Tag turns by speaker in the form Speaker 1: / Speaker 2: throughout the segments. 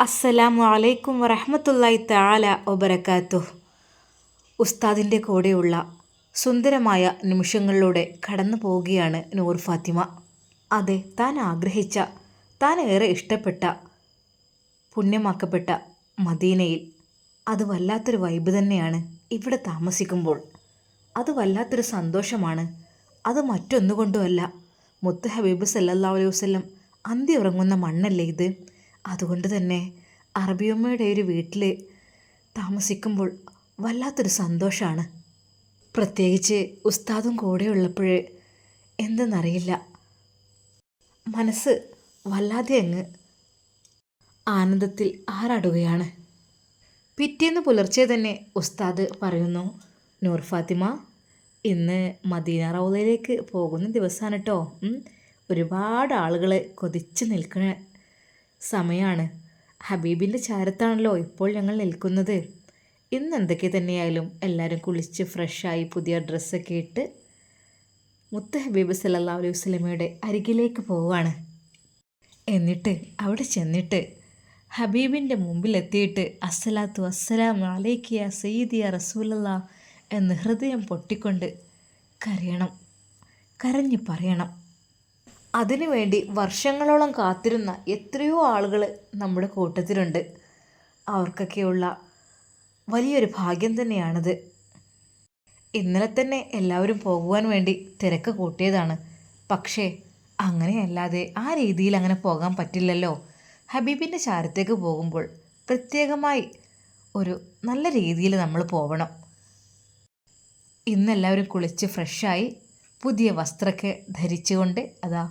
Speaker 1: അസ്സലാമു അലൈക്കും വറഹമത്തല്ലായി താല ഒബരക്കാത്തു ഉസ്താദിന്റെ കൂടെയുള്ള സുന്ദരമായ നിമിഷങ്ങളിലൂടെ കടന്നു പോവുകയാണ് നൂർ ഫാത്തിമ. അതെ താൻ ആഗ്രഹിച്ച താൻ ഏറെ ഇഷ്ടപ്പെട്ട പുണ്യമാക്കപ്പെട്ട മദീനയിൽ അത് വല്ലാത്തൊരു വൈബ് തന്നെയാണ് ഇവിടെ താമസിക്കുമ്പോൾ. അത് വല്ലാത്തൊരു സന്തോഷമാണ്. അത് മറ്റൊന്നുകൊണ്ടുമല്ല. മുത്ത് ഹബീബ് സല്ലാ അലൈഹി വസല്ലം അന്തി ഉറങ്ങുന്ന മണ്ണല്ലേ ഇത്? അതുകൊണ്ട് തന്നെ അറബിയമ്മയുടെ ഒരു വീട്ടിൽ താമസിക്കുമ്പോൾ വല്ലാത്തൊരു സന്തോഷമാണ് പ്രത്യേകിച്ച് ഉസ്താദും കൂടെ ഉള്ളപ്പോൾ എന്തെന്നറിയില്ല. മനസ്സ് വല്ലാതെ അങ്ങ് ആനന്ദത്തിൽ ആറാടുകയാണ്. പിറ്റേന്ന് പുലർച്ചെ തന്നെ ഉസ്താദ് പറയുന്നു നൂർ ഫാത്തിമ ഇന്ന് മദീന റൗദയിലേക്ക് പോകുന്ന ദിവസമാണ് കേട്ടോ ഒരുപാട് ആളുകൾ കൊതിച്ച് നിൽക്കുന്ന സമയമാണ് ഹബീബിന്റെ ചാരത്താണല്ലോ ഇപ്പോൾ ഞങ്ങൾ നിൽക്കുന്നത്. ഇന്ന് എന്തൊക്കെ തന്നെയായാലും എല്ലാവരും കുളിച്ച് ഫ്രഷായി പുതിയ ഡ്രസ്സൊക്കെ ഇട്ട് മുത്ത ഹബീബ് സല്ലാ അലൈഹി വസ്ലമയുടെ അരികിലേക്ക് പോവുകയാണ്. എന്നിട്ട് അവിടെ ചെന്നിട്ട് ഹബീബിന്റെ മുമ്പിലെത്തിയിട്ട് അസ്സലാത്തു അസ്സലാം അലൈക്കിയ സയ്യിദിയ റസൂലല്ല എന്ന് ഹൃദയം പൊട്ടിക്കൊണ്ട് കരയണം. കരഞ്ഞു പറയണം. അതിനുവേണ്ടി വർഷങ്ങളോളം കാത്തിരുന്ന എത്രയോ ആളുകൾ നമ്മുടെ കൂട്ടത്തിലുണ്ട്. അവർക്കൊക്കെയുള്ള വലിയൊരു ഭാഗ്യം തന്നെയാണിത്. ഇന്നലെ തന്നെ എല്ലാവരും പോകുവാൻ വേണ്ടി തിരക്ക് കൂട്ടിയതാണ്. പക്ഷേ അങ്ങനെയല്ലാതെ ആ രീതിയിൽ അങ്ങനെ പോകാൻ പറ്റില്ലല്ലോ. ഹബീബിന്റെ ചാരത്തേക്ക് പോകുമ്പോൾ പ്രത്യേകമായി ഒരു നല്ല രീതിയിൽ നമ്മൾ പോകണം ഇന്നെല്ലാവരും കുളിച്ച് ഫ്രഷായി പുതിയ വസ്ത്രമൊക്കെ ധരിച്ചുകൊണ്ട് അതാ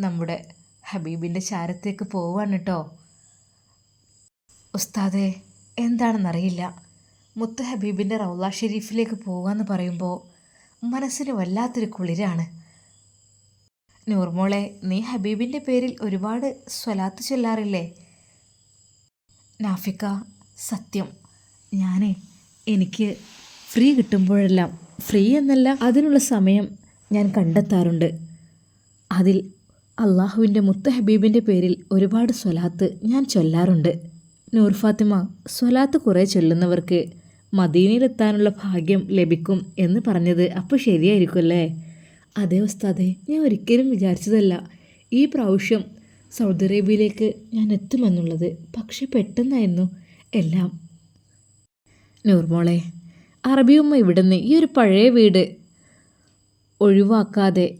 Speaker 1: നമ്മുടെ ഹബീബിന്റെ ചാരത്തേക്ക് പോവാണ് കേട്ടോ ഉസ്താദെ എന്താണെന്നറിയില്ല. മുത്ത് ഹബീബിന്റെ റൗള ഷെരീഫിലേക്ക് പോകാമെന്ന് പറയുമ്പോൾ മനസ്സിന് വല്ലാത്തൊരു കുളിരാണ്. നൂർമോളെ നീ ഹബീബിന്റെ പേരിൽ ഒരുപാട് സ്വലാത്ത് ചെല്ലാറില്ലേ? നാഫിക്ക സത്യം. ഞാൻ എനിക്ക് ഫ്രീ കിട്ടുമ്പോഴെല്ലാം ഫ്രീ എന്നല്ല അതിനുള്ള സമയം ഞാൻ കണ്ടെത്താറുണ്ട്. അതിൽ അള്ളാഹുവിന്റെ മുത്ത ഹബീബിന്റെ പേരിൽ ഒരുപാട് സ്വലാത്ത് ഞാൻ ചൊല്ലാറുണ്ട്. നൂർ ഫാത്തിമ സ്വലാത്ത് കുറേ ചൊല്ലുന്നവർക്ക് മദീനയിലെത്താനുള്ള ഭാഗ്യം ലഭിക്കും എന്ന് പറഞ്ഞത് അപ്പോൾ ശരിയായിരിക്കുമല്ലേ? അതേ ഉസ്താദെ ഞാൻ ഒരിക്കലും വിചാരിച്ചതല്ല. ഈ പ്രാവശ്യം സൗദി അറേബ്യയിലേക്ക് ഞാൻ എത്തുമെന്നുള്ളത് പക്ഷെ പെട്ടെന്നായിരുന്നു. എല്ലാം. നൂർമോളെ അറബിയമ്മ ഇവിടുന്ന് ഈ ഒരു പഴയ വീട് ഒഴിവാക്കാതെ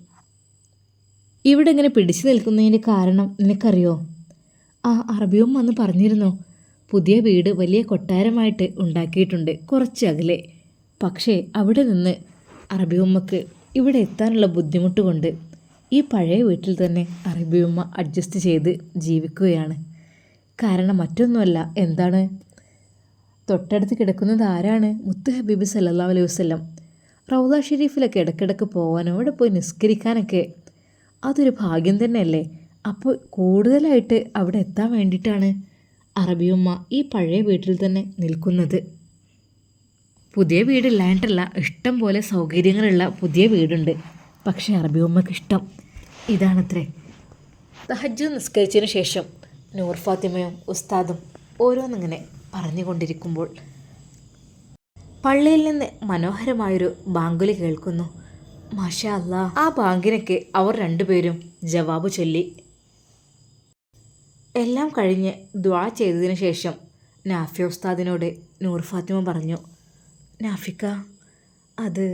Speaker 1: ഇവിടെ ഇങ്ങനെ പിടിച്ചു നിൽക്കുന്നതിന്റെ കാരണം നിനക്കറിയോ? ആ അറബിയും വന്ന് പറഞ്ഞിരുന്നോ പുതിയ വീട് വലിയ കൊട്ടാരമായിട്ട് ഉണ്ടാക്കിയിട്ടുണ്ട് കുറച്ച് അകലെ. പക്ഷേ അവിടെ നിന്ന് അറബിയമ്മക്ക് ഇവിടെ എത്താനുള്ള ബുദ്ധിമുട്ട് കൊണ്ട് ഈ പഴയ വീട്ടിൽ തന്നെ അറബിയമ്മ അഡ്ജസ്റ്റ് ചെയ്ത് ജീവിക്കുകയാണ്. കാരണം മറ്റൊന്നുമല്ല എന്താണ്? തൊട്ടടുത്ത് കിടക്കുന്നത് ആരാണ്? മുത്ത് ഹബീബ് സല്ലാ അലൈഹി വസ്ലം റൗദ ഷെരീഫിലൊക്കെ ഇടയ്ക്കിടയ്ക്ക് പോകാനും അവിടെ പോയി നിസ്കരിക്കാനൊക്കെ അതൊരു ഭാഗ്യം തന്നെയല്ലേ? അപ്പോൾ കൂടുതലായിട്ട് അവിടെ എത്താൻ വേണ്ടിയിട്ടാണ് അറബിയമ്മ ഈ പഴയ വീട്ടിൽ തന്നെ നിൽക്കുന്നത്. പുതിയ വീടില്ലായിട്ടല്ല ഇഷ്ടം പോലെ സൗകര്യങ്ങളുള്ള പുതിയ വീടുണ്ട്. പക്ഷേ അറബിയമ്മക്ക് ഇഷ്ടം ഇതാണത്രേ. തഹജ് നിസ്കരിച്ചതിന് ശേഷം നൂർ ഫാത്തിമയും ഉസ്താദും ഓരോന്നിങ്ങനെ പറഞ്ഞുകൊണ്ടിരിക്കുമ്പോൾ പള്ളിയിൽ നിന്ന് മനോഹരമായൊരു ബാങ്കുലി കേൾക്കുന്നു. മാഷാ ആ ബാങ്കിനൊക്കെ അവർ രണ്ടുപേരും ജവാബ് ചൊല്ലി. എല്ലാം കഴിഞ്ഞ് ദ്വാ ചെയ്തതിന് ശേഷം നാഫി ഉസ്താദിനോട് നൂർ ഫാത്തിമ പറഞ്ഞു നാഫിക്ക അത്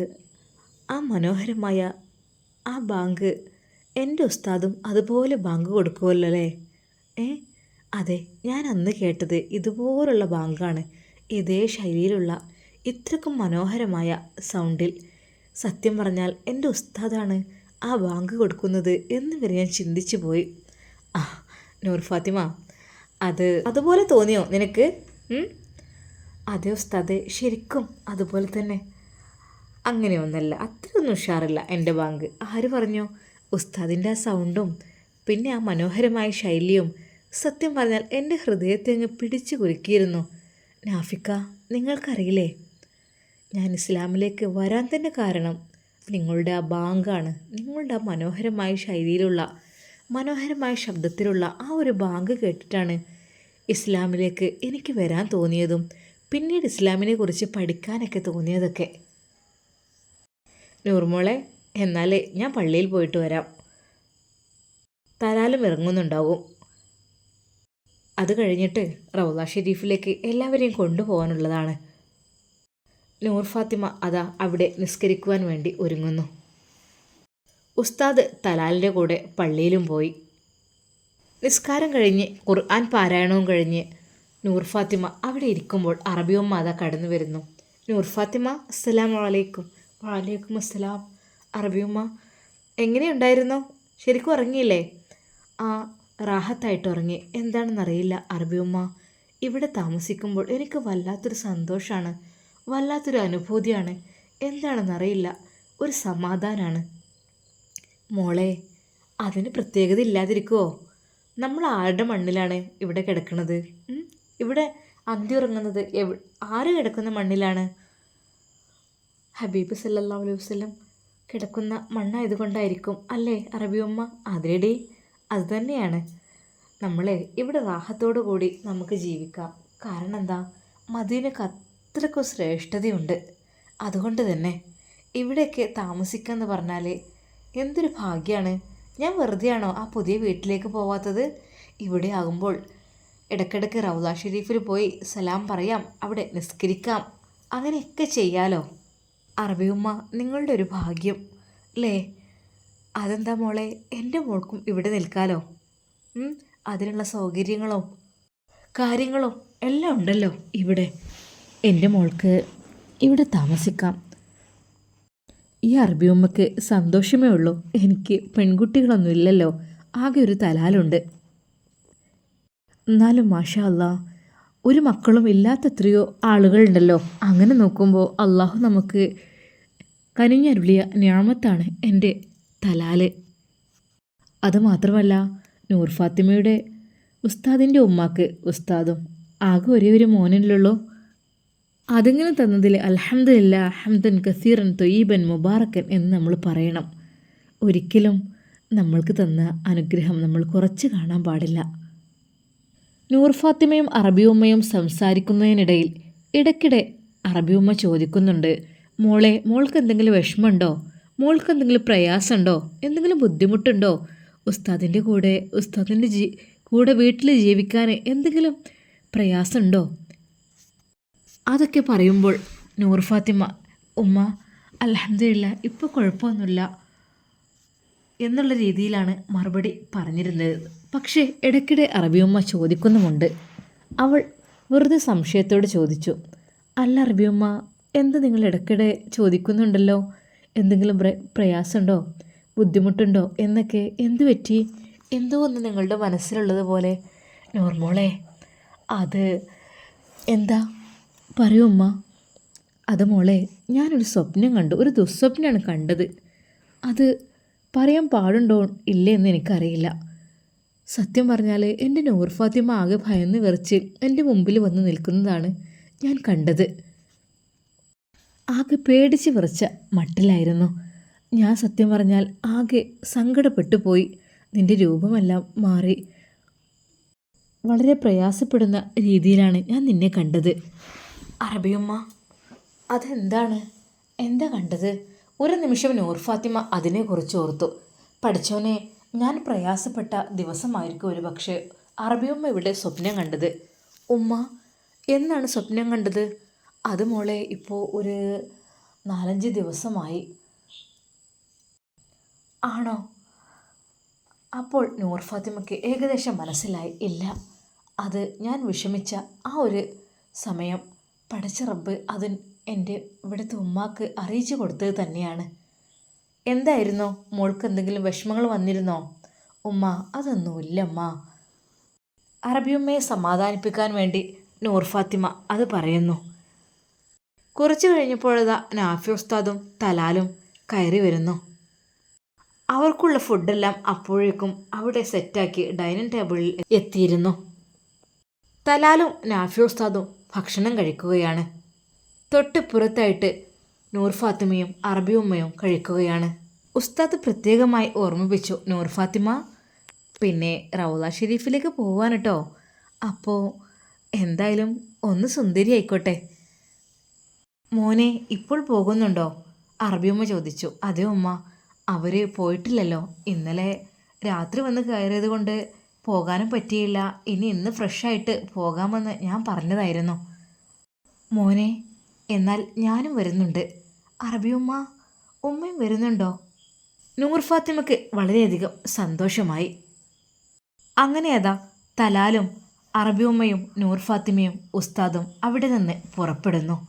Speaker 1: ആ മനോഹരമായ ആ ബാങ്ക് എന്റെ ഉസ്താദും അതുപോലെ ബാങ്ക് കൊടുക്കുമല്ലോ അല്ലേ ഏ അതെ ഞാൻ അന്ന് കേട്ടത് ഇതുപോലുള്ള ബാങ്കാണ്. ഇതേ ശൈലിയിലുള്ള ഇത്രക്കും മനോഹരമായ സൗണ്ടിൽ സത്യം പറഞ്ഞാൽ എന്റെ ഉസ്താദാണ് ആ ബാങ്ക് കൊടുക്കുന്നത് എന്ന് വരെ ഞാൻ ചിന്തിച്ചു പോയി. ആ നൂർ ഫാത്തിമ അത് അതുപോലെ തോന്നിയോ നിനക്ക്? അതെ ഉസ്താദെ ശരിക്കും അതുപോലെ തന്നെ. അങ്ങനെയൊന്നല്ല അത്രയൊന്നും ഉഷാറില്ല എന്റെ ബാങ്ക് ആര് പറഞ്ഞു? ഉസ്താദിന്റെ ആ സൗണ്ടും പിന്നെ ആ മനോഹരമായ ശൈലിയും സത്യം പറഞ്ഞാൽ എന്റെ ഹൃദയത്തെ അങ്ങ് പിടിച്ചു കുലുക്കിയിരുന്നു. നാഫിക്ക നിങ്ങൾക്കറിയില്ലേ? ഞാൻ ഇസ്ലാമിലേക്ക് വരാൻ തന്നെ കാരണം നിങ്ങളുടെ ആ ബാങ്കാണ്. നിങ്ങളുടെ ആ മനോഹരമായ ശൈലിയിലുള്ള മനോഹരമായ ശബ്ദത്തിലുള്ള ആ ഒരു ബാങ്ക് കേട്ടിട്ടാണ് ഇസ്ലാമിലേക്ക് എനിക്ക് വരാൻ തോന്നിയതും പിന്നീട് ഇസ്ലാമിനെ കുറിച്ച് പഠിക്കാനൊക്കെ തോന്നിയതൊക്കെ. നൂർമോളെ എന്നാലേ ഞാൻ പള്ളിയിൽ പോയിട്ട് വരാം. തലാലും ഇറങ്ങുന്നുണ്ടാവും. അത് കഴിഞ്ഞിട്ട് റൗല ഷെരീഫിലേക്ക് എല്ലാവരെയും കൊണ്ടുപോകാനുള്ളതാണ്. നൂർ ഫാത്തിമ അതാ അവിടെ നിസ്കരിക്കുവാൻ വേണ്ടി ഒരുങ്ങുന്നു. ഉസ്താദ് തലാലിന്റെ കൂടെ പള്ളിയിലും പോയി. നിസ്കാരം കഴിഞ്ഞ് ഖുർആൻ പാരായണവും കഴിഞ്ഞ് നൂർ ഫാത്തിമ അവിടെ ഇരിക്കുമ്പോൾ അറബിയും മാത കടന്നു വരുന്നു. നൂർ ഫാത്തിമ അസ്സലാം വലൈക്കും വാലേക്കും അസ്സലാം. അറബിയുമ്മ എങ്ങനെയുണ്ടായിരുന്നു ശരിക്കും ഉറങ്ങിയില്ലേ? ആ റാഹത്തായിട്ട് ഉറങ്ങി. എന്താണെന്നറിയില്ല അറബിയുമ്മ ഇവിടെ താമസിക്കുമ്പോൾ എനിക്ക് വല്ലാത്തൊരു സന്തോഷമാണ് വല്ലാത്തൊരു അനുഭൂതിയാണ്. എന്താണെന്നറിയില്ല. ഒരു സമാധാനമാണ് മോളെ അതിന് പ്രത്യേകത ഇല്ലാതിരിക്കുമോ നമ്മൾ ആരുടെ മണ്ണിലാണ് ഇവിടെ കിടക്കുന്നത്? ഇവിടെ അന്തി ഉറങ്ങുന്നത് എവ് ആര് കിടക്കുന്ന മണ്ണിലാണ്? ഹബീബ് സല്ലാ അലൈഹി വസ്ലം കിടക്കുന്ന മണ്ണായതുകൊണ്ടായിരിക്കും അല്ലേ അറബിയമ്മ അതിനിടെ അത് തന്നെയാണ്. നമ്മളെ ഇവിടെ റാഹത്തോടു കൂടി നമുക്ക് ജീവിക്കാം. കാരണം എന്താ? മദീനക്ക് അത്രക്കും ശ്രേഷ്ഠതയുണ്ട്. അതുകൊണ്ട് തന്നെ ഇവിടെയൊക്കെ താമസിക്കുക എന്ന് പറഞ്ഞാൽ എന്തൊരു ഭാഗ്യമാണ് ഞാൻ വെറുതെയാണോ ആ പുതിയ വീട്ടിലേക്ക് പോവാത്തത്? ഇവിടെ ആകുമ്പോൾ ഇടയ്ക്കിടയ്ക്ക് റൗദ ഷെരീഫിൽ പോയി സലാം പറയാം അവിടെ നിസ്കരിക്കാം അങ്ങനെയൊക്കെ ചെയ്യാലോ? അറബിയുമ്മ നിങ്ങളുടെ ഒരു ഭാഗ്യം. അല്ലേ അതെന്താ മോളെ? എന്റെ മോൾക്കും ഇവിടെ നിൽക്കാലോ? അതിനുള്ള സൗകര്യങ്ങളും കാര്യങ്ങളും എല്ലാം ഉണ്ടല്ലോ ഇവിടെ. എന്റെ മോൾക്ക് ഇവിടെ താമസിക്കാം. ഈ അറബിയമ്മക്ക് സന്തോഷമേ ഉള്ളൂ. എനിക്ക് പെൺകുട്ടികളൊന്നും ഇല്ലല്ലോ. ആകെ ഒരു തലാലുണ്ട്. എന്നാലും മാഷാ അള്ളാ ഒരു മക്കളും ഇല്ലാത്ത എത്രയോ ആളുകളുണ്ടല്ലോ. അങ്ങനെ നോക്കുമ്പോൾ അള്ളാഹു നമുക്ക് കനിഞ്ഞരുളിയ ഞാമത്താണ് എന്റെ തലാൽ. അതുമാത്രമല്ല നൂർ ഫാത്തിമയുടെ ഉസ്താദിന്റെ ഉമ്മാക്ക് ഉസ്താദും ആകെ ഒരേ ഒരു മോനല്ലുള്ളൂ അതിങ്ങനെ തന്നതിൽ അലഹമില്ല അഹമ്മദൻ കസീറൻ തൊയ്യബൻ മുബാറക്കൻ എന്ന് നമ്മൾ പറയണം. ഒരിക്കലും നമ്മൾക്ക് തന്ന അനുഗ്രഹം നമ്മൾ കുറച്ച് കാണാൻ പാടില്ല. നൂർ ഫാത്തിമയും അറബിയുമ്മയും സംസാരിക്കുന്നതിനിടയിൽ ഇടയ്ക്കിടെ അറബിയുമ്മ ചോദിക്കുന്നുണ്ട് മോളെ മോൾക്ക് എന്തെങ്കിലും വിഷമമുണ്ടോ? മോൾക്ക് എന്തെങ്കിലും പ്രയാസമുണ്ടോ? എന്തെങ്കിലും ബുദ്ധിമുട്ടുണ്ടോ? ഉസ്താദിന്റെ കൂടെ ഉസ്താദിന്റെ ജീ കൂടെ വീട്ടിൽ ജീവിക്കാൻ എന്തെങ്കിലും പ്രയാസമുണ്ടോ? അതൊക്കെ പറയുമ്പോൾ നൂർ ഫാത്തിമ ഉമ്മ അലഹമില്ല ഇപ്പോൾ കുഴപ്പമൊന്നുമില്ല എന്നുള്ള രീതിയിലാണ് മറുപടി പറഞ്ഞിരുന്നത്. പക്ഷേ ഇടയ്ക്കിടെ അറബിയമ്മ ചോദിക്കുന്നുമുണ്ട്. അവൾ വെറുതെ സംശയത്തോട് ചോദിച്ചു. അല്ല അറബിയമ്മ എന്ത് നിങ്ങൾ ഇടയ്ക്കിടെ ചോദിക്കുന്നുണ്ടല്ലോ? എന്തെങ്കിലും പ്ര പ്രയാസമുണ്ടോ? ബുദ്ധിമുട്ടുണ്ടോ? എന്നൊക്കെ എന്ത് പറ്റി? എന്തോ ഒന്ന് നിങ്ങളുടെ മനസ്സിലുള്ളതുപോലെ നോർമോളെ അത് എന്താ? പറയൂ ഉമ്മ. അത് മോളെ ഞാനൊരു സ്വപ്നം കണ്ടു. ഒരു ദുസ്വപ്നമാണ് കണ്ടത്. അത് പറയാൻ പാടുണ്ടോ ഇല്ലേ എന്ന് എനിക്കറിയില്ല. സത്യം പറഞ്ഞാൽ എന്റെ നൂർ ഫാത്തിമ ആകെ ഭയന്ന് വിറച്ച് എന്റെ മുമ്പിൽ വന്ന് നിൽക്കുന്നതാണ് ഞാൻ കണ്ടത്. ആകെ പേടിച്ച് വിറച്ച മട്ടിലായിരുന്നു. ഞാൻ സത്യം പറഞ്ഞാൽ ആകെ സങ്കടപ്പെട്ടു പോയി. നിന്റെ രൂപമെല്ലാം മാറി. വളരെ പ്രയാസപ്പെടുന്ന രീതിയിലാണ് ഞാൻ നിന്നെ കണ്ടത്. അറബിയമ്മ അതെന്താണ്? എന്താ കണ്ടത്? ഒരു നിമിഷം നൂർ ഫാത്തിമ അതിനെക്കുറിച്ച് ഓർത്തു. പഠിച്ചോനെ ഞാൻ പ്രയാസപ്പെട്ട ദിവസമായിരിക്കും ഒരു പക്ഷേ അറബിയമ്മ ഇവിടെ സ്വപ്നം കണ്ടത്. ഉമ്മ എന്നാണ് സ്വപ്നം കണ്ടത്? അത് മോളെ ഇപ്പോൾ ഒരു നാലഞ്ച് ദിവസമായി. ആണോ? അപ്പോൾ നൂർ ഫാത്തിമയ്ക്ക് ഏകദേശം മനസ്സിലായി. ഇല്ല അത് ഞാൻ വിഷമിച്ച ആ ഒരു സമയം. പഠിച്ച റബ്ബ് അത് എന്റെ ഇവിടുത്തെ ഉമ്മാക്ക് അറിയിച്ചു കൊടുത്തത് തന്നെയാണ്. എന്തായിരുന്നോ? മോൾക്ക് എന്തെങ്കിലും വിഷമങ്ങൾ വന്നിരുന്നോ? ഉമ്മ അതൊന്നുമില്ല അമ്മ അറബിയമ്മയെ സമാധാനിപ്പിക്കാൻ വേണ്ടി നൂർ ഫാത്തിമ അത് പറയുന്നു. കുറച്ചു കഴിഞ്ഞപ്പോഴതാ നാഫി ഉസ്താദും തലാലും കയറി വരുന്നു. അവർക്കുള്ള ഫുഡെല്ലാം അപ്പോഴേക്കും അവിടെ സെറ്റാക്കി ഡൈനിങ് ടേബിളിൽ എത്തിയിരുന്നു. തലാലും നാഫി ഉസ്താദും ഭക്ഷണം കഴിക്കുകയാണ്. തൊട്ട് പുറത്തായിട്ട് നൂർ ഫാത്തിമയും അറബി ഉമ്മയും കഴിക്കുകയാണ്. ഉസ്താദ് പ്രത്യേകമായി ഓർമ്മിപ്പിച്ചു നൂർ ഫാത്തിമ പിന്നെ റൗല ഷെരീഫിലേക്ക് പോവാൻ കേട്ടോ അപ്പോൾ എന്തായാലും ഒന്ന് സുന്ദരി ആയിക്കോട്ടെ. മോനെ ഇപ്പോൾ പോകുന്നുണ്ടോ? അറബിയമ്മ ചോദിച്ചു. അതേ ഉമ്മ അവർ പോയിട്ടില്ലല്ലോ. ഇന്നലെ രാത്രി വന്ന് കയറിയത് കൊണ്ട് പോകാനും പറ്റിയില്ല. ഇനി ഇന്ന് ഫ്രഷായിട്ട് പോകാമെന്ന് ഞാൻ പറഞ്ഞതായിരുന്നു. മോനെ എന്നാൽ ഞാനും വരുന്നുണ്ട്. അറബിയുമ്മ ഉമ്മയും വരുന്നുണ്ടോ? നൂർ ഫാത്തിമയ്ക്ക് വളരെയധികം സന്തോഷമായി. അങ്ങനെ അതാ തലാലും അറബിയുമ്മയും നൂർ ഫാത്തിമയും ഉസ്താദും അവിടെ നിന്ന് പുറപ്പെടുന്നു.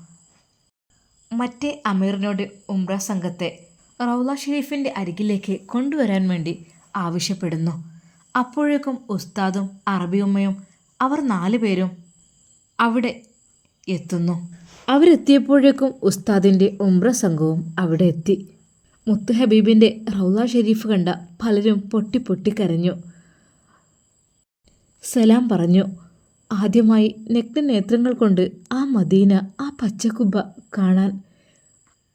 Speaker 1: മറ്റേ അമീറിനോട് ഉംറ സംഘത്തെ റൗല ഷെരീഫിന്റെ അരികിലേക്ക് കൊണ്ടുവരാൻ വേണ്ടി ആവശ്യപ്പെടുന്നു. അപ്പോഴേക്കും ഉസ്താദും അറബിയമ്മയും അവർ നാലു പേരും അവിടെ എത്തുന്നു. അവരെത്തിയപ്പോഴേക്കും ഉസ്താദിന്റെ ഉംറ സംഘവും അവിടെ എത്തി. മുത്ത് ഹബീബിന്റെ റൗള ഷെരീഫ് കണ്ട പലരും പൊട്ടി പൊട്ടി കരഞ്ഞു. സലാം പറഞ്ഞു ആദ്യമായി നഗ്ന നേത്രങ്ങൾ കൊണ്ട് ആ മദീന ആ പച്ചക്കുബ കാണാൻ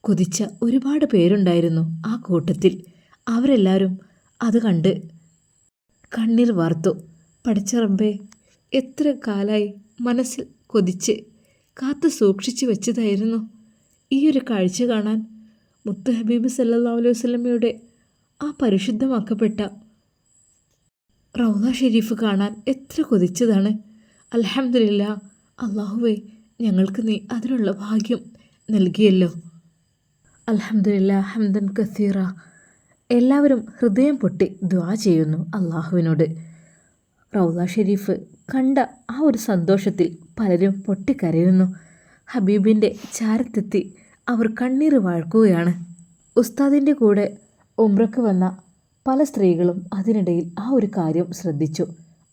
Speaker 1: കൊതിച്ച ഒരുപാട് പേരുണ്ടായിരുന്നു ആ കൂട്ടത്തിൽ. അവരെല്ലാവരും അത് കണ്ട് കണ്ണീർ വാർത്തു. പഠിച്ച എത്ര കാലായി മനസ്സിൽ കൊതിച്ച് കാത്തു സൂക്ഷിച്ചു വെച്ചതായിരുന്നു. ഈ ഒരു കാഴ്ച കാണാൻ മുത്ത് ഹബീബ് സല്ലല്ലാഹു അലൈഹി വസല്ലമയുടെ ആ പരിശുദ്ധമാക്കപ്പെട്ട റൗദ ഷെരീഫ് കാണാൻ എത്ര കൊതിച്ചതാണ്. അലഹമില്ല അള്ളാഹുവേ ഞങ്ങൾക്ക് നീ അതിനുള്ള ഭാഗ്യം നൽകിയല്ലോ. അലഹമില്ല ഹംദൻ കസീറ. എല്ലാവരും ഹൃദയം പൊട്ടി ദ്വാ ചെയ്യുന്നു അള്ളാഹുവിനോട്. റൗദ ഷെരീഫ് കണ്ട ആ ഒരു സന്തോഷത്തിൽ പലരും പൊട്ടിക്കരയുന്നു. ഹബീബിന്റെ ചാരത്തെത്തി അവർ കണ്ണീർ വാഴ്ക്കുകയാണ്. ഉസ്താദിന്റെ കൂടെ ഉമ്രക്ക് വന്ന പല സ്ത്രീകളും അതിനിടയിൽ ആ ഒരു കാര്യം ശ്രദ്ധിച്ചു.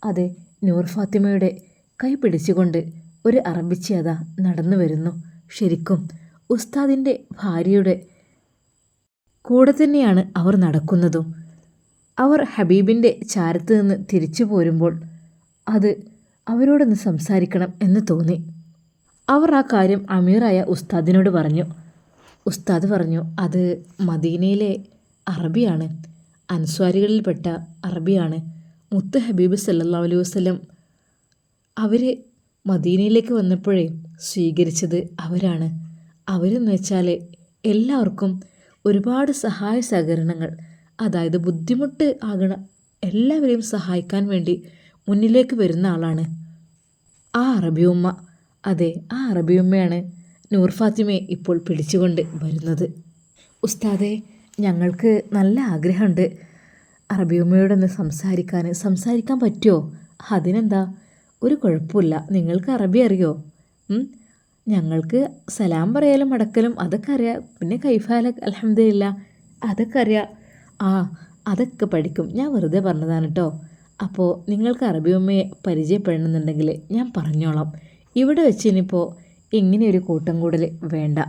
Speaker 1: അതെ നൂർ ഫാത്തിമയുടെ കൈ പിടിച്ചുകൊണ്ട് ഒരു അറബിച്ചത നടന്നു വരുന്നു ശരിക്കും ഉസ്താദിന്റെ ഭാര്യയുടെ കൂടെ തന്നെയാണ് അവർ നടക്കുന്നതും. അവർ ഹബീബിന്റെ ചാരത്ത് നിന്ന് തിരിച്ചു പോരുമ്പോൾ അത് അവരോടൊന്ന് സംസാരിക്കണം എന്ന് തോന്നി. അവർ ആ കാര്യം അമീറായ ഉസ്താദിനോട് പറഞ്ഞു. ഉസ്താദ് പറഞ്ഞു അത് മദീനയിലെ അറബിയാണ്. അൻസ്വാരികളിൽപ്പെട്ട അറബിയാണ്. മുത്ത് ഹബീബ് സല്ലാ അലൈഹി വസ്ലം അവർ മദീനയിലേക്ക് വന്നപ്പോഴേ സ്വീകരിച്ചത് അവരാണ്. അവരെന്ന് വെച്ചാൽ എല്ലാവർക്കും ഒരുപാട് സഹായ സഹകരണങ്ങൾ അതായത് ബുദ്ധിമുട്ട് ആകണ എല്ലാവരെയും സഹായിക്കാൻ വേണ്ടി മുന്നിലേക്ക് വരുന്ന ആളാണ് ആ അറബിയുമ്മ അതെ ആ അറബിയുമ്മയാണ് നൂർ ഫാത്തിമയെ ഇപ്പോൾ പിടിച്ചുകൊണ്ട് വരുന്നത്. ഉസ്താദെ ഞങ്ങൾക്ക് നല്ല ആഗ്രഹമുണ്ട്. അറബിയുമ്മയോടൊന്ന് സംസാരിക്കാൻ സംസാരിക്കാൻ പറ്റുമോ? അതിനെന്താ? ഒരു കുഴപ്പമില്ല. നിങ്ങൾക്ക് അറബി അറിയോ? ഞങ്ങൾക്ക് സലാം പറയാലും അടക്കലും അതൊക്കെ അറിയാം. പിന്നെ കൈഫാല അലഹമില്ല അതൊക്കെ അറിയാം. ആ അതൊക്കെ പഠിക്കും. ഞാൻ വെറുതെ പറഞ്ഞതാണ് കേട്ടോ അപ്പോൾ നിങ്ങൾക്ക് അറബി ഉമ്മയെ പരിചയപ്പെടണമെന്നുണ്ടെങ്കിൽ ഞാൻ പറഞ്ഞോളാം. ഇവിടെ വെച്ച് ഇനിയിപ്പോൾ ഇങ്ങനെയൊരു കൂട്ടം കൂടൽ വേണ്ട.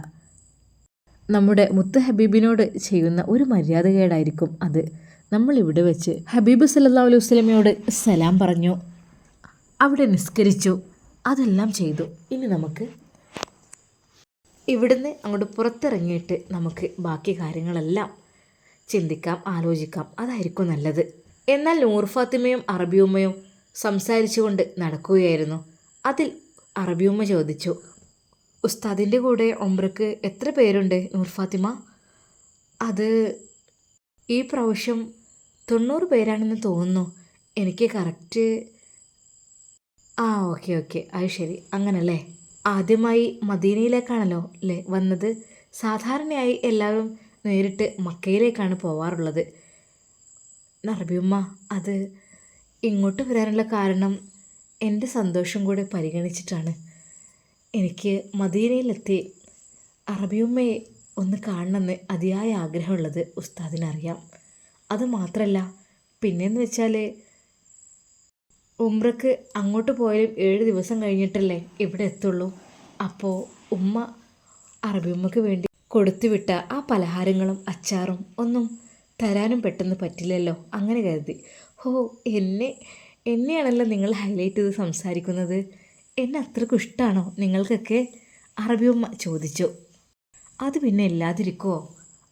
Speaker 1: നമ്മുടെ മുത്ത് ഹബീബിനോട് ചെയ്യുന്ന ഒരു മര്യാദകേടായിരിക്കും അത്. നമ്മൾ ഇവിടെ വെച്ച് ഹബീബ് സല്ലാ അലൈഹി വസല്ലമയോട് സലാം പറഞ്ഞു. അവിടെ നിസ്കരിച്ചു. അതെല്ലാം ചെയ്തു. ഇനി നമുക്ക് ഇവിടുന്ന് അങ്ങോട്ട് പുറത്തിറങ്ങിയിട്ട് നമുക്ക് ബാക്കി കാര്യങ്ങളെല്ലാം ചിന്തിക്കാം ആലോചിക്കാം. അതായിരിക്കും നല്ലത്. എന്നാൽ നൂർ ഫാത്തിമയും അറബിയുമ്മയും സംസാരിച്ചുകൊണ്ട് നടക്കുകയായിരുന്നു. അതിൽ അറബിയുമ്മ ചോദിച്ചു ഉസ്താദിന്റെ കൂടെ ഒമ്രക്ക് എത്ര പേരുണ്ട് നൂർ ഫാത്തിമ? അത് ഈ പ്രാവശ്യം തൊണ്ണൂറ് പേരാണെന്ന് തോന്നുന്നു. എനിക്ക് കറക്റ്റ് ആ ഓക്കെ ഓക്കെ. അത് ശരി. അങ്ങനല്ലേ? ആദ്യമായി മദീനയിലേക്കാണല്ലോ അല്ലേ വന്നത്? സാധാരണയായി എല്ലാവരും നേരിട്ട് മക്കയിലേക്കാണ് പോവാറുള്ളത്. നറബിയമ്മ അത് ഇങ്ങോട്ട് വരാനുള്ള കാരണം എന്റെ സന്തോഷം കൂടെ പരിഗണിച്ചിട്ടാണ്. എനിക്ക് മദീനയിലെത്തി അറബിയമ്മയെ ഒന്ന് കാണണമെന്ന് അതിയായ ആഗ്രഹമുള്ളത് ഉസ്താദിനറിയാം. അത് മാത്രമല്ല പിന്നെന്ന് വെച്ചാൽ ഉമ്രക്ക് അങ്ങോട്ട് പോയാലും ഏഴ് ദിവസം കഴിഞ്ഞിട്ടല്ലേ ഇവിടെ എത്തുള്ളൂ. അപ്പോൾ ഉമ്മ അറബി ഉമ്മക്ക് വേണ്ടി കൊടുത്തുവിട്ട ആ പലഹാരങ്ങളും അച്ചാറും ഒന്നും തരാനും പെട്ടെന്ന് പറ്റില്ലല്ലോ അങ്ങനെ കരുതി. ഹോ എന്നെ എന്നെയാണല്ലോ നിങ്ങൾ ഹൈലൈറ്റ് ചെയ്ത് സംസാരിക്കുന്നത്? എന്നെ അത്രക്കും ഇഷ്ടമാണോ നിങ്ങൾക്കൊക്കെ? അറബിയമ്മ ചോദിച്ചു. അത് പിന്നെ ഇല്ലാതിരിക്കുമോ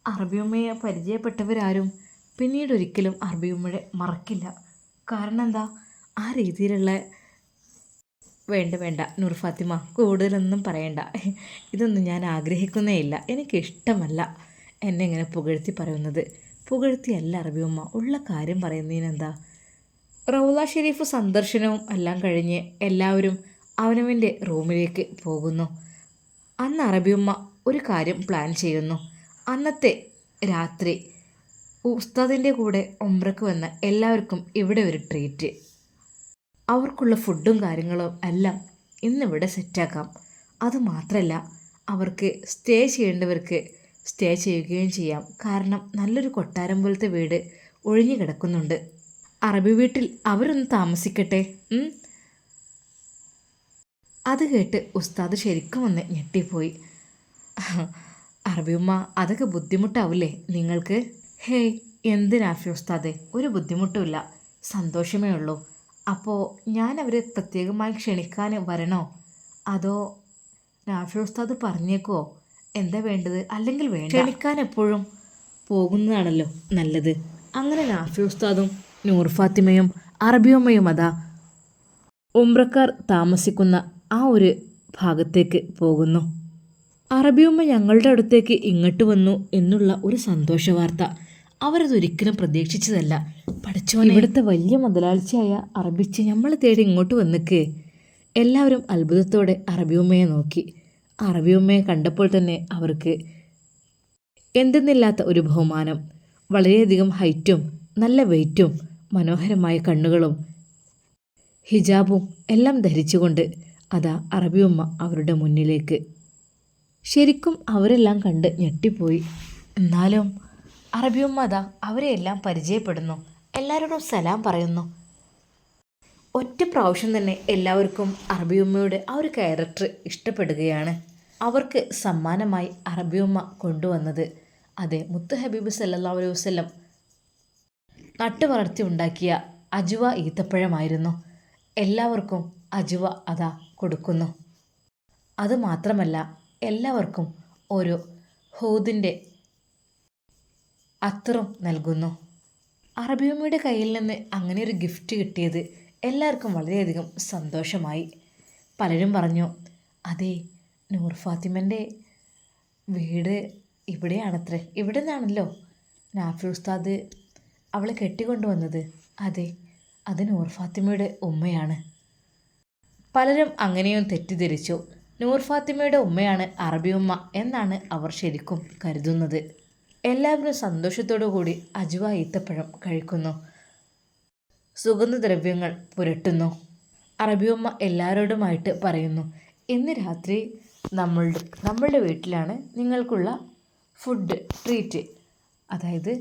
Speaker 1: അറബിയമ്മയെ പരിചയപ്പെട്ടവരാരും പിന്നീട് ഒരിക്കലും അറബിയമ്മയെ മറക്കില്ല. കാരണം എന്താ? ആ രീതിയിലുള്ള വേണ്ട വേണ്ട. നൂർ ഫാത്തിമ കൂടുതലൊന്നും പറയണ്ട. ഇതൊന്നും ഞാൻ ആഗ്രഹിക്കുന്നേ ഇല്ല. എനിക്കിഷ്ടമല്ല എന്നെ ഇങ്ങനെ പുകഴ്ത്തി പറയുന്നത്. പുകഴ്ത്തിയല്ല അറബിയമ്മ ഉള്ള കാര്യം പറയുന്നതിനെന്താ? റൗല ഷെരീഫ് സന്ദർശനവും എല്ലാം കഴിഞ്ഞ് എല്ലാവരും അവനവന്റെ റൂമിലേക്ക് പോകുന്നു. അന്ന് അറബിയമ്മ ഒരു കാര്യം പ്ലാൻ ചെയ്യുന്നു. അന്നത്തെ രാത്രി ഉസ്താദിന്റെ കൂടെ ഒമ്പ്രക്ക് വന്ന എല്ലാവർക്കും ഇവിടെ ഒരു ട്രീറ്റ്. അവർക്കുള്ള ഫുഡും കാര്യങ്ങളും എല്ലാം ഇന്നിവിടെ സെറ്റാക്കാം. അതുമാത്രമല്ല അവർക്ക് സ്റ്റേ ചെയ്യേണ്ടവർക്ക് സ്റ്റേ ചെയ്യുകയും ചെയ്യാം. കാരണം നല്ലൊരു കൊട്ടാരം പോലത്തെ വീട് ഒഴിഞ്ഞു കിടക്കുന്നുണ്ട്. അറബി വീട്ടിൽ അവരൊന്ന് താമസിക്കട്ടെ അത് കേട്ട് ഉസ്താദ് ശരിക്കും ഒന്ന് ഞെട്ടിപ്പോയി. അറബിയമ്മ അതൊക്കെ ബുദ്ധിമുട്ടാവില്ലേ നിങ്ങൾക്ക്? ഹേയ് എന്തിനാഫി ഉസ്താദെ? ഒരു ബുദ്ധിമുട്ടുമില്ല. സന്തോഷമേ ഉള്ളൂ. അപ്പോൾ ഞാൻ അവരെ പ്രത്യേകമായി ക്ഷണിക്കാൻ വരണോ? അതോ നാഫി ഉസ്താദ് പറഞ്ഞേക്കോ? എന്താ വേണ്ടത്? അല്ലെങ്കിൽ വേണ്ട. ക്ഷണിക്കാൻ എപ്പോഴും പോകുന്നതാണല്ലോ നല്ലത്. അങ്ങനെ നാഫി ഉസ്താദും നൂർ ഫാത്തിമയും അറബിയമ്മയും അതാ ഉംറക്കാർ താമസിക്കുന്ന ആ ഒരു ഭാഗത്തേക്ക് പോകുന്നു. അറബിയമ്മ ഞങ്ങളുടെ അടുത്തേക്ക് ഇങ്ങോട്ട് വന്നു എന്നുള്ള ഒരു സന്തോഷ വാർത്ത അവരതൊരിക്കലും പ്രതീക്ഷിച്ചതല്ല. പഠിച്ചോനെ ഇവിടുത്തെ വലിയ മുതലാളിച്ചയായ അറബിച്ച് നമ്മളെ തേടി ഇങ്ങോട്ട് വന്നിക്ക്. എല്ലാവരും അത്ഭുതത്തോടെ അറബിയമ്മയെ നോക്കി. അറബിയമ്മയെ കണ്ടപ്പോൾ തന്നെ അവർക്ക് എന്തെന്നില്ലാത്ത ഒരു ബഹുമാനം വളരെയധികം ഹൈറ്റും നല്ല വെയിറ്റും മനോഹരമായ കണ്ണുകളും ഹിജാബും എല്ലാം ധരിച്ചുകൊണ്ട് അതാ അറബിയമ്മ അവരുടെ മുന്നിലേക്ക്. ശരിക്കും അവരെല്ലാം കണ്ട് ഞെട്ടിപ്പോയി. എന്നാലും അറബിയമ്മ അവരെ അവരെയെല്ലാം പരിചയപ്പെടുന്നു. എല്ലാവരോടും സലാം പറയുന്നു. ഒറ്റ പ്രാവശ്യം തന്നെ എല്ലാവർക്കും അറബിയമ്മയുടെ ആ ഒരു ക്യാരക്ടർ ഇഷ്ടപ്പെടുകയാണ്. അവർക്ക് സമ്മാനമായി അറബിയമ്മ കൊണ്ടുവന്നത്. അതെ മുത്ത് ഹബീബ് സല്ലാ അലൈഹി വസ്ലം നട്ടു വളർത്തി ഉണ്ടാക്കിയ അജുവ ഈത്തപ്പഴമായിരുന്നു. എല്ലാവർക്കും അജുവ അതാ കൊടുക്കുന്നു. അതുമാത്രമല്ല എല്ലാവർക്കും ഒരു ഹൂദിന്റെ അത്തറും നൽകുന്നു. അറബിയമ്മയുടെ കയ്യിൽ നിന്ന് അങ്ങനെ ഒരു ഗിഫ്റ്റ് കിട്ടിയത് എല്ലാവർക്കും വളരെയധികം സന്തോഷമായി. പലരും പറഞ്ഞു അതെ നൂർ ഫാത്തിമന്റെ വീട് ഇവിടെയാണത്രേ ഇവിടെ നിന്നാണല്ലോ നാഫി ഉസ്താദ് അവളെ കെട്ടിക്കൊണ്ടുവന്നത്. അതെ അത് നൂർ ഫാത്തിമയുടെ ഉമ്മയാണ്. പലരും അങ്ങനെയും തെറ്റിദ്ധരിച്ചു. നൂർ ഫാത്തിമയുടെ ഉമ്മയാണ് അറബി ഉമ്മ എന്നാണ് അവർ ശരിക്കും കരുതുന്നത്. എല്ലാവരും സന്തോഷത്തോടു കൂടി അജുവ ഈത്തപ്പഴം കഴിക്കുന്നു. സുഗന്ധദ്രവ്യങ്ങൾ പുരട്ടുന്നു. അറബിയമ്മ എല്ലാവരോടുമായിട്ട് പറയുന്നു ഇന്ന് രാത്രി നമ്മളുടെ നമ്മളുടെ വീട്ടിലാണ് നിങ്ങൾക്കുള്ള ഫുഡ് ട്രീറ്റ് അതായത്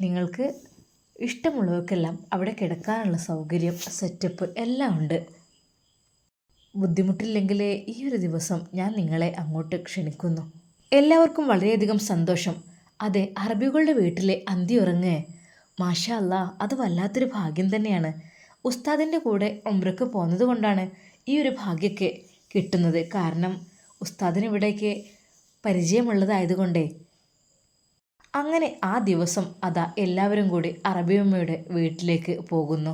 Speaker 1: നിങ്ങൾക്ക് ഇഷ്ടമുള്ളവർക്കെല്ലാം അവിടെ കിടക്കാനുള്ള സൗകര്യം സെറ്റപ്പ് എല്ലാം ഉണ്ട്. ബുദ്ധിമുട്ടില്ലെങ്കിൽ ഈ ഒരു ദിവസം ഞാൻ നിങ്ങളെ അങ്ങോട്ട് ക്ഷണിക്കുന്നു. എല്ലാവർക്കും വളരെയധികം സന്തോഷം. അതെ അറബികളുടെ വീട്ടിലെ അന്തി ഉറങ്ങ്. മാഷാ അല്ലാ അത് വല്ലാത്തൊരു ഭാഗ്യം തന്നെയാണ്. ഉസ്താദിന്റെ കൂടെ ഉംറക്ക് പോകുന്നത് കൊണ്ടാണ് ഈ ഒരു ഭാഗ്യമൊക്കെ കിട്ടുന്നത് കാരണം ഉസ്താദിന് ഇവിടേക്ക് പരിചയമുള്ളതായതുകൊണ്ടേ അങ്ങനെ ആ ദിവസം അതാ എല്ലാവരും കൂടി അറബിയമ്മയുടെ വീട്ടിലേക്ക് പോകുന്നു.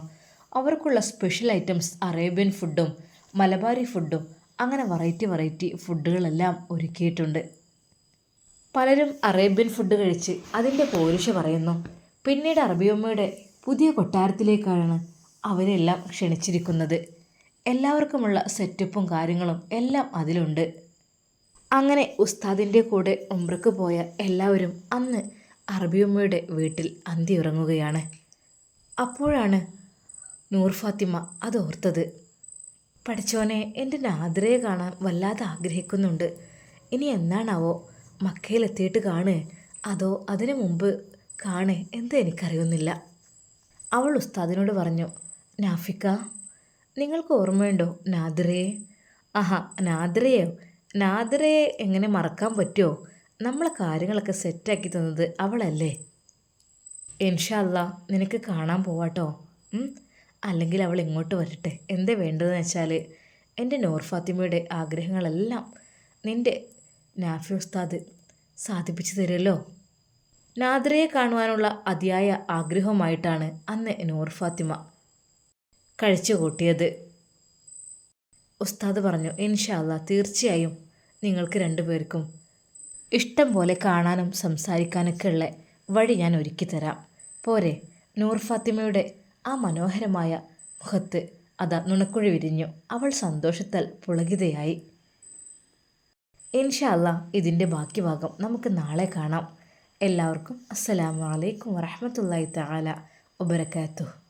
Speaker 1: അവർക്കുള്ള സ്പെഷ്യൽ ഐറ്റംസ് അറേബ്യൻ ഫുഡും മലബാരി ഫുഡും അങ്ങനെ വെറൈറ്റി വെറൈറ്റി ഫുഡുകളെല്ലാം ഒരുക്കിയിട്ടുണ്ട്. പലരും അറേബ്യൻ ഫുഡ് കഴിച്ച് അതിന്റെ പോരുഷ പറയുന്നു. പിന്നീട് അറബിയമ്മയുടെ പുതിയ കൊട്ടാരത്തിലേക്കാണ് അവരെല്ലാം ക്ഷണിച്ചിരിക്കുന്നത്. എല്ലാവർക്കുമുള്ള സെറ്റപ്പും കാര്യങ്ങളും എല്ലാം അതിലുണ്ട്. അങ്ങനെ ഉസ്താദിന്റെ കൂടെ ഉംറക്ക് പോയ എല്ലാവരും അന്ന് അറബിയമ്മയുടെ വീട്ടിൽ അന്തി ഉറങ്ങുകയാണ് അപ്പോഴാണ് നൂർ ഫാത്തിമ അത് ഓർത്തത് പഠിച്ചോനെ എന്റെ നാദ്രയെ കാണാൻ വല്ലാതെ ആഗ്രഹിക്കുന്നുണ്ട്. ഇനി എന്നാണാവോ മക്കയിലെത്തിയിട്ട് കാണേ. അതോ അതിനു മുമ്പ് കാണേ എന്താ എനിക്കറിയുന്നില്ല. അവൾ ഉസ്താദിനോട് പറഞ്ഞു നാഫിക്ക നിങ്ങൾക്ക് ഓർമ്മയുണ്ടോ നാദ്രയെ ആഹാ നാദ്രയോ നാദ്രയെ എങ്ങനെ മറക്കാൻ പറ്റുമോ നമ്മളെ കാര്യങ്ങളൊക്കെ സെറ്റാക്കി തന്നത് അവളല്ലേ? ഇൻഷല്ല നിനക്ക് കാണാൻ പോവാട്ടോ. അല്ലെങ്കിൽ അവൾ ഇങ്ങോട്ട് വരട്ടെ. എന്താ വേണ്ടതെന്ന് വെച്ചാൽ എന്റെ നോർഫാത്തിമയുടെ ആഗ്രഹങ്ങളെല്ലാം നിന്റെ നാഫി ഉസ്താദ് സാധിപ്പിച്ചു തരുമല്ലോ? നാദ്രയെ കാണുവാനുള്ള അതിയായ ആഗ്രഹമായിട്ടാണ് അന്ന് നൂർ ഫാത്തിമ കഴിച്ചു കൂട്ടിയത്. ഉസ്താദ് പറഞ്ഞു ഇൻഷാല്ല തീർച്ചയായും നിങ്ങൾക്ക് രണ്ടുപേർക്കും ഇഷ്ടം പോലെ കാണാനും സംസാരിക്കാനൊക്കെ ഉള്ള വഴി ഞാൻ ഒരുക്കി തരാം. പോരെ. നൂർ ഫാത്തിമയുടെ ആ മനോഹരമായ മുഖത്ത് അത നുണക്കുഴി വിരിഞ്ഞു. അവൾ സന്തോഷത്താൽ പുളകിതയായി ഇൻഷാല്ല ഇതിന്റെ ബാക്കി ഭാഗം നമുക്ക് നാളെ കാണാം. എല്ലാവർക്കും അസ്സലാമു അലൈക്കും വറഹമത്തല്ലാഹി തആല വബറകാതുഹു.